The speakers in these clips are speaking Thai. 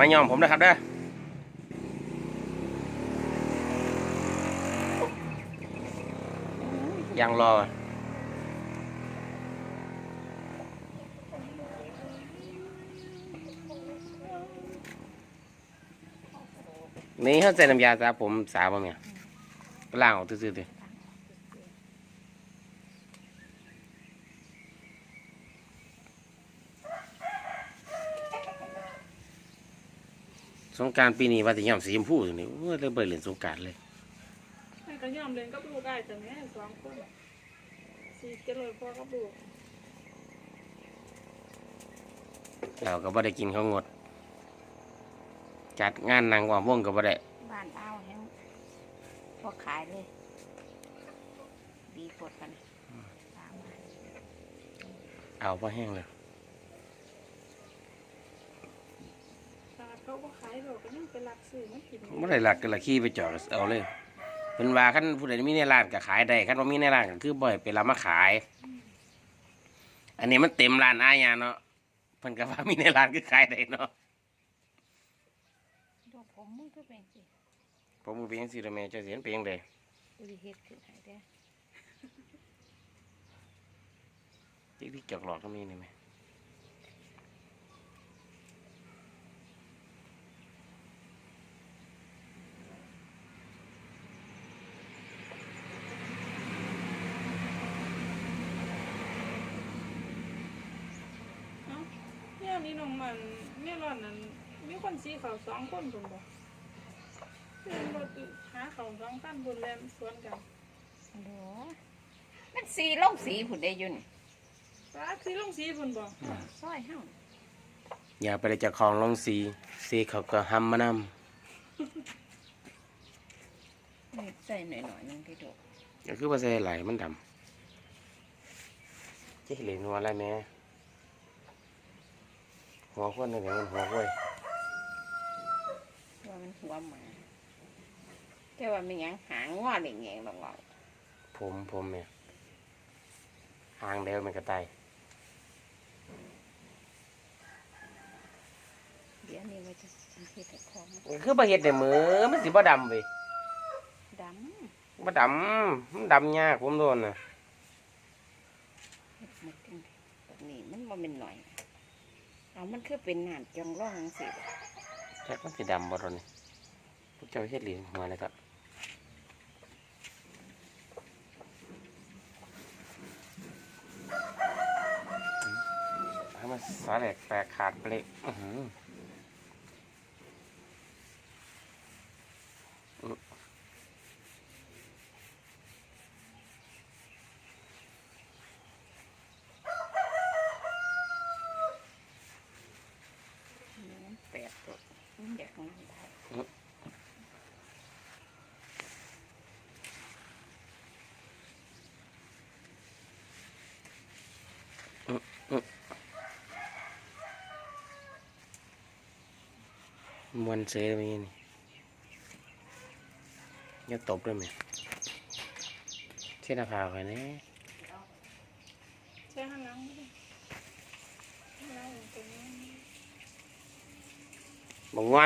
มายอมผมนะครับเด้อยังรอนี่เขาใส่น้ำยาสระผมสาบ่เนี่ยล้างออกซื่อๆ สงกรารปีนี้ว่าจะย่ำสีชมพูอยู่นี่โอ้ยเลยไปเล่นสงกรารเลยแม่ก็ยอมเรียนกับลูกได้แต่แม่สองคนสี่เจริญพ่อกับลูกเราก็บ่ได้กินข้าวงด จัดงานนางว่าม่วงก็บ่ได้บ้านเอาแห้งพอขายเลย ดีปวดกันตามมาเอาพอแห้งเลย ตาเขาก็ขายดอกก็ยังเป็นหลักสื่อมันกินบ่ได้หลักก็ละขี้ไปจอดเอาเลยเพิ่นว่าคันผู้ใดมีในร้านก็ขายได้คันบ่มีในร้านก็คือบ่ให้ไปรับมาขาย อันนี้มันเต็มร้านอาญาเนาะเพิ่นก็ว่ามีในร้านคือขายได้เนาะดอกผมมึงก็เป็นสิผมก็เป็นจังซี่ล่ะแม่เจ้าสิเห็นเป็นจังไดอุบิเหตุขึ้นให้ได้อจิกที่จอกหลอกก็มีนี่แม่ นี่ยนี่น้องมันเนี่ยร้อนนั้นมีคนสีเขาสองคนคนบอกเพื่อนรถหาเขาสองท่านบนแลมสวนกันฮัลโหลมันสีลงสีผุดได้อยุ่นป้าสีลงสีคนบอกซอยห้างอย่าไปได้เจากของลงสีสีเขาก็หำมานำนี่ใส่หน่อยๆนึงที่ดอกก็คือว่าใส่ไหลายมันดำเจ๊เหลนหัวอะไรแม่ หัวคนนี่มันหัวกล้วยว่ามันหัวหมาแต่ว่ามันยังหางงอได้แงงลงเอาผมผมเนี่ยหางเดียวมันก็ตายเดี๋ยวนี้มันจะสังเกตแต่ของคือบ่เฮ็ดในมือมันสิบ่ดำเว้ยดบ่ดำมันดำยากผมโดนน่ะำเฮ็ดหมดจริงแบบนี้มันบ่เป็นหน่อย เอามันคือเป็นน้ำจองร่องสิจักมันสีดำบอลนี่พวกเจ้าเฮ็ดเหรียญหัวเลยครับให้มันสาแหลกแตกขาดไปเลยอือ แปดตัวมันอยากนั่งได้มวนเซยมีนี่อย่าตบด้วยแม่เช่นอาคาคอยนี่ใช่ห้างน้ำไม่ได้น้ำตรงนี้งงอน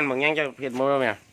บางหยังจะเผ็ดมือแม่เ